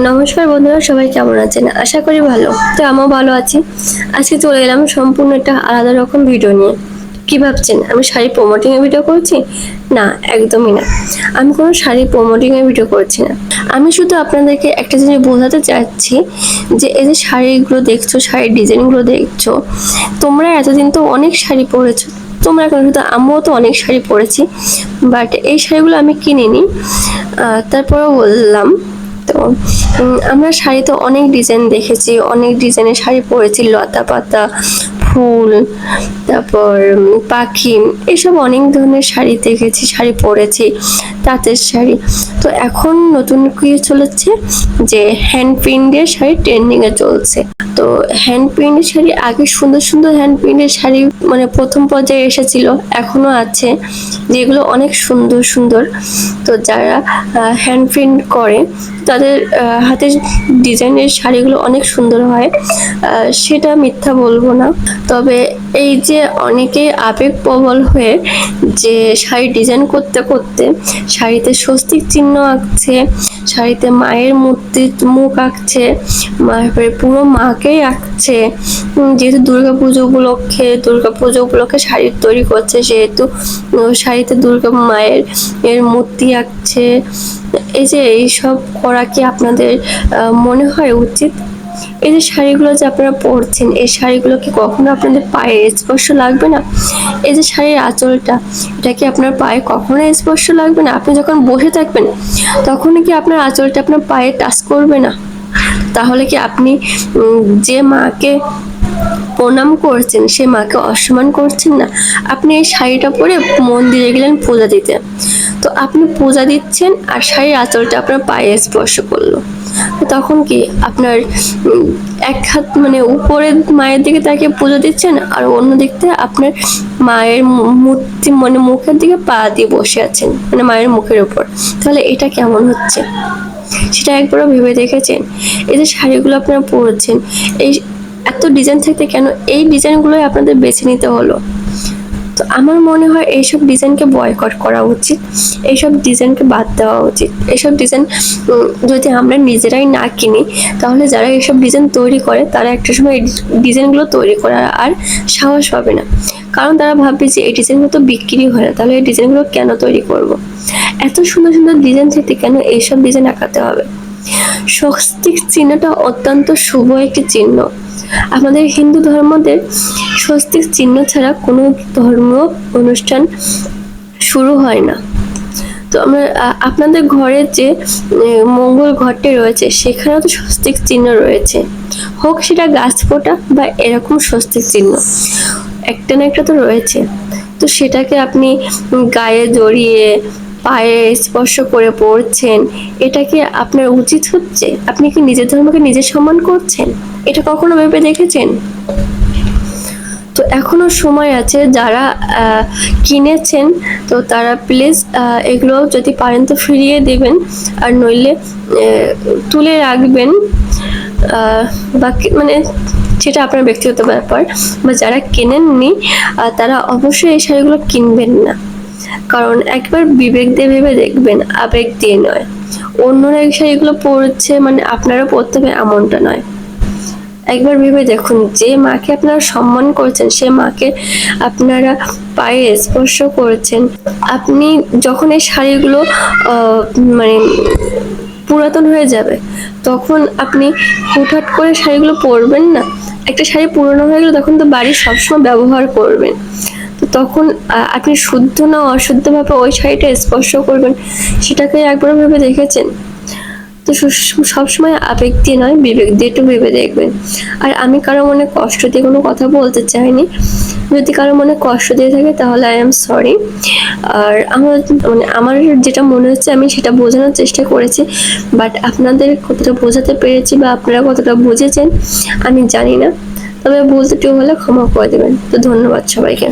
নমস্কার বন্ধুরা, সবাই কেমন আছেন? আশা করি ভালো। তো আমিও ভালো আছি। আজকে চলে এলাম সম্পূর্ণ একটা আলাদা রকম ভিডিও নিয়ে। কি ভাবছেন? আমি শাড়ি প্রমোটিং এর ভিডিও করছি? না, একদমই না। আমি কোনো শাড়ি প্রমোটিং এর ভিডিও করছি না। আমি শুধু আপনাদেরকে একটা জিনিস বোঝাতে চাচ্ছি যে, এই যে শাড়িগুলো দেখছ, শাড়ির ডিজাইনগুলো দেখছ, তোমরা এতদিন তো অনেক শাড়ি পরেছো। তোমরা এখন শুধু আমিও তো অনেক শাড়ি পরেছি। বাট এই শাড়িগুলো আমি কিনিনি। তারপরেও বললাম আমরা শাড়িতে অনেক ডিজাইন দেখেছি অনেক ডিজাইনের শাড়ি পরেছি লতা পাতা ফুল, তারপর পাখি, এসব অনেক ধরনের শাড়ি দেখেছি, শাড়ি পরেছি, তাঁতের শাড়ি। তো এখন নতুন কি চলেছে? যে হ্যান্ড প্রিন্টের শাড়ি ট্রেন্ডিংয়ে চলছে। তো হ্যান্ড প্রিন্টের শাড়ি আগে সুন্দর সুন্দর হ্যান্ড প্রিন্টের শাড়ি মানে প্রথম পর্যায়ে এসেছিল এখনও আছে। যেগুলো অনেক সুন্দর সুন্দর। তো যারা হ্যান্ড প্রিন্ট করে, তাদের হাতের ডিজাইনের শাড়িগুলো অনেক সুন্দর হয়। সেটা মিথ্যা বলব না। তবে এই যে অনেকেই আবেগ প্রবল হয়ে যে শাড়ি ডিজাইন করতে করতে শাড়িতে স্বস্তিক চিহ্ন আঁকছে, শাড়িতে মায়ের মূর্তি মুখ আঁকছে তারপরে পুরো মাকেই আঁকছে। যেহেতু দুর্গা পুজো উপলক্ষে দুর্গা পুজো উপলক্ষে শাড়ি তৈরি করছে, সেহেতু শাড়িতে দুর্গা মায়ের, এর মূর্তি আঁকছে। এই যে এইসব করা কি আপনাদের মনে হয় উচিত? এই যে শাড়িগুলো যে আপনারা পরছেন, এই শাড়িগুলো কি কখনো আপনাদের পায়ে স্পর্শ লাগবে না? এই যে শাড়ির আঁচলটা, এটা কি আপনার পায়ে কখনো স্পর্শ লাগবে না? আপনি যখন বসে থাকবেন তখন কি আপনার আঁচলটা আপনার পায়ে টাচ করবে না? তাহলে কি আপনি যে মাকে প্রণাম করছেন, সে মাকে অসম্মান করছেন না? আপনি এই শাড়িটা পরে মন্দিরে গেলেন পূজা দিতে। তো আপনি পূজা দিচ্ছেন আর শাড়ির আঁচলটা আপনার পায়ে স্পর্শ করল। তখন কি আপনার এক হাত মানে উপরে মায়ের দিকে তাকে পুজো দিচ্ছেন আর অন্য দিক থেকে আপনার মায়ের মূর্তি মানে মুখের দিকে পা দিয়ে বসে আছেন মানে মায়ের মুখের উপর? তাহলে এটা কেমন হচ্ছে? সেটা একবারও ভেবে দেখেছেন? এই যে শাড়িগুলো আপনারা পরেছেন, এই এত ডিজাইন থাকতে কেন এই ডিজাইনগুলোই আপনাদের বেছে নিতে হলো? তো আমার মনে হয় এইসব ডিজাইনকে বয়কট করা উচিত। এইসব ডিজাইনকে বাদ দেওয়া উচিত। এইসব ডিজাইন যদি আমরা নিজেরাই না কিনি, তাহলে যারা এইসব ডিজাইন তৈরি করে, তারা একটা সময় ডিজাইনগুলো তৈরি করার আর সাহস পাবে না। কারণ তারা ভাববে যে এই ডিজাইনগুলো তো বিক্রি হয় না, তাহলে এই ডিজাইনগুলো কেন তৈরি করব। এত সুন্দর সুন্দর ডিজাইন থেকে কেন এইসব ডিজাইন আঁকাতে হবে? স্বস্তিক চিহ্নটা অত্যন্ত শুভ একটি চিহ্ন। আমাদের হিন্দু ধর্মদের স্বস্তিক চিহ্ন ছাড়া কোনো ধর্ম অনুষ্ঠান শুরু হয় না। তো আমরা আপনাদের ঘরের যে মঙ্গল ঘরটি রয়েছে, সেখানেও তো স্বস্তিক চিহ্ন রয়েছে। হোক সেটা গাছ ফোটা বা এরকম স্বস্তিক চিহ্ন। একটা না একটা তো রয়েছে। তো সেটাকে আপনি গায়ে জড়িয়ে পায়ে স্পর্শ করে পড়ছেন, এটা কি আপনার উচিত হচ্ছে? আপনি কি নিজের ধর্মকে নিজে সম্মান করছেন? এটা কখনো ভেবে দেখেছেন? তো এখনও সময় আছে যারা কিনেছেন, তো তারা প্লিজ এগুলো যদি পারেন তো ফিরিয়ে দেবেন, আর নইলে তুলে রাখবেন বাকি মানে সেটা আপনার ব্যক্তিগত ব্যাপার, বা যারা কেনেননি তারা অবশ্যই এই শাড়িগুলো কিনবেন না। কারণ একবার বিবেক দিয়ে ভেবে দেখবেন, আবেগ দিয়ে নয়। অন্যরা এই শাড়িগুলো পরছে মানে আপনারা পরতে হবে এমনটা নয়। একবার ভেবে দেখুন, যে মাকে আপনারা সম্মান করছেন, সে মাকে আপনারা পায়ে স্পর্শ করেছেন। আপনি যখন এই শাড়িগুলো মানে পুরাতন হয়ে যাবে, তখন আপনি হুটহাট করে শাড়িগুলো পরবেন না? একটা শাড়ি পুরনো হয়ে গেলে তখন তো বাড়ির সবসময় ব্যবহার করবেন। তো তখন আপনি শুদ্ধ না অশুদ্ধভাবে ওই শাড়িটা স্পর্শ করবেন, সেটাকে একবার ভেবে দেখেছেন? তো সবসময় আবেগ দিয়ে নয়, বিবেক দিয়ে একটু ভেবে দেখবেন। আর আমি কারও মনে কষ্ট দিয়ে কোনো কথা বলতে চাইনি। যদি কারও মনে কষ্ট দিয়ে থাকে, তাহলে আই এম সরি আর আমার মানে আমার যেটা মনে হচ্ছে, আমি সেটা বোঝানোর চেষ্টা করেছি। বাট আপনাদের কতটা বোঝাতে পেরেছি বা আপনারা কতটা বুঝেছেন, আমি জানি না। তবে ভুল ত্রুটি হলে ক্ষমা করে দেবেন। তো ধন্যবাদ সবাইকে।